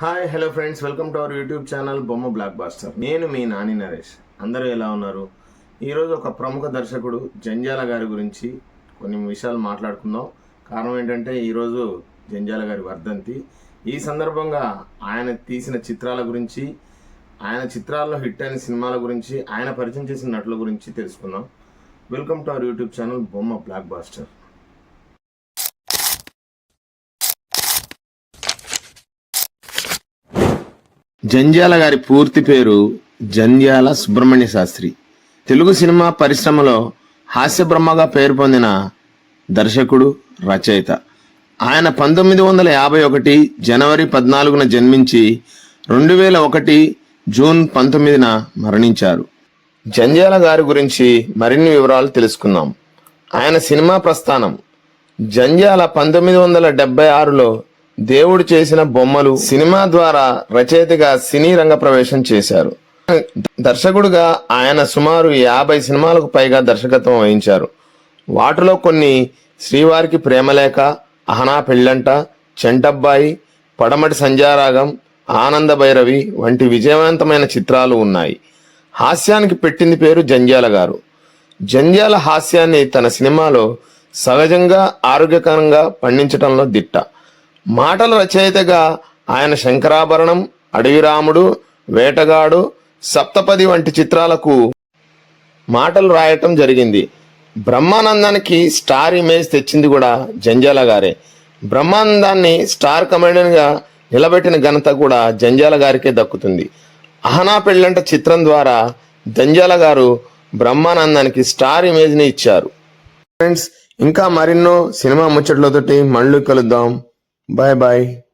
Hi hello friends welcome to our YouTube channel Bomma blockbuster నేను మీ నాని నరేష్. అందరూ ఎలా ఉన్నారు? ఈరోజు ఒక ప్రముఖ దర్శకుడు జంజాల గారి గురించి కొన్ని విషయాలు మాట్లాడుకుందాం. కారణం ఏంటంటే ఈరోజు జంజాల గారి వర్ధంతి. ఈ సందర్భంగా ఆయన తీసిన చిత్రాల గురించి ఆయన చిత్రాల్లో హిట్ అయిన సినిమాల గురించి ఆయన పరిచయం చేసిన నటుల గురించి తెలుసుకుందాం. Welcome to our YouTube channel Bomma blockbuster Jandhyala గారి పూర్తి పేరు జంధ్యాల సుబ్రహ్మణ్య శాస్త్రి. తెలుగు సినిమా పరిశ్రమలో హాస్య బ్రహ్మగా పేరు పొందిన దర్శకుడు రచయిత. ఆయన పంతొమ్మిది వందల యాభై ఒకటి జనవరి పద్నాలుగున జన్మించి రెండు వేల ఒకటి జూన్ పంతొమ్మిదిన మరణించారు. జంధ్యాల గారి గురించి మరిన్ని వివరాలు తెలుసుకుందాం. ఆయన సినిమా ప్రస్థానం జంధ్యాల పంతొమ్మిది వందల డెబ్బై ఆరులో దేవుడు చేసిన బొమ్మలు సినిమా ద్వారా రచయితగా సినీ రంగ ప్రవేశం చేశారు. దర్శకుడుగా ఆయన సుమారు యాభై సినిమాలకు పైగా దర్శకత్వం వహించారు. వాటిలో కొన్ని శ్రీవారికి ప్రేమలేఖ అహనా పెళ్ళంట చెంటబ్బాయి పడమటి సంధ్యారాగం ఆనంద భైరవి వంటి విజయవంతమైన చిత్రాలు ఉన్నాయి. హాస్యానికి పెట్టింది పేరు జంజాల గారు. జంజాల హాస్యాన్ని తన సినిమాలో సహజంగా ఆరోగ్యకరంగా పండించడంలో దిట్ట. మాటల రచయితగా ఆయన శంకరాభరణం అడవిరాముడు వేటగాడు సప్తపది వంటి చిత్రాలకు మాటలు రాయటం జరిగింది. బ్రహ్మానందానికి స్టార్ ఇమేజ్ తెచ్చింది కూడా జంజాల గారే. బ్రహ్మానందాన్ని స్టార్ కమెడియన్గా నిలబెట్టిన ఘనత కూడా జంజాల గారికే దక్కుతుంది. అహనా పెళ్ళంట చిత్రం ద్వారా జంజాల గారు బ్రహ్మానందానికి స్టార్ ఇమేజ్ని ఇచ్చారు. ఫ్రెండ్స్ ఇంకా మరెన్నో సినిమా ముచ్చట్లతోటి మళ్ళీ కలుద్దాం. Bye bye.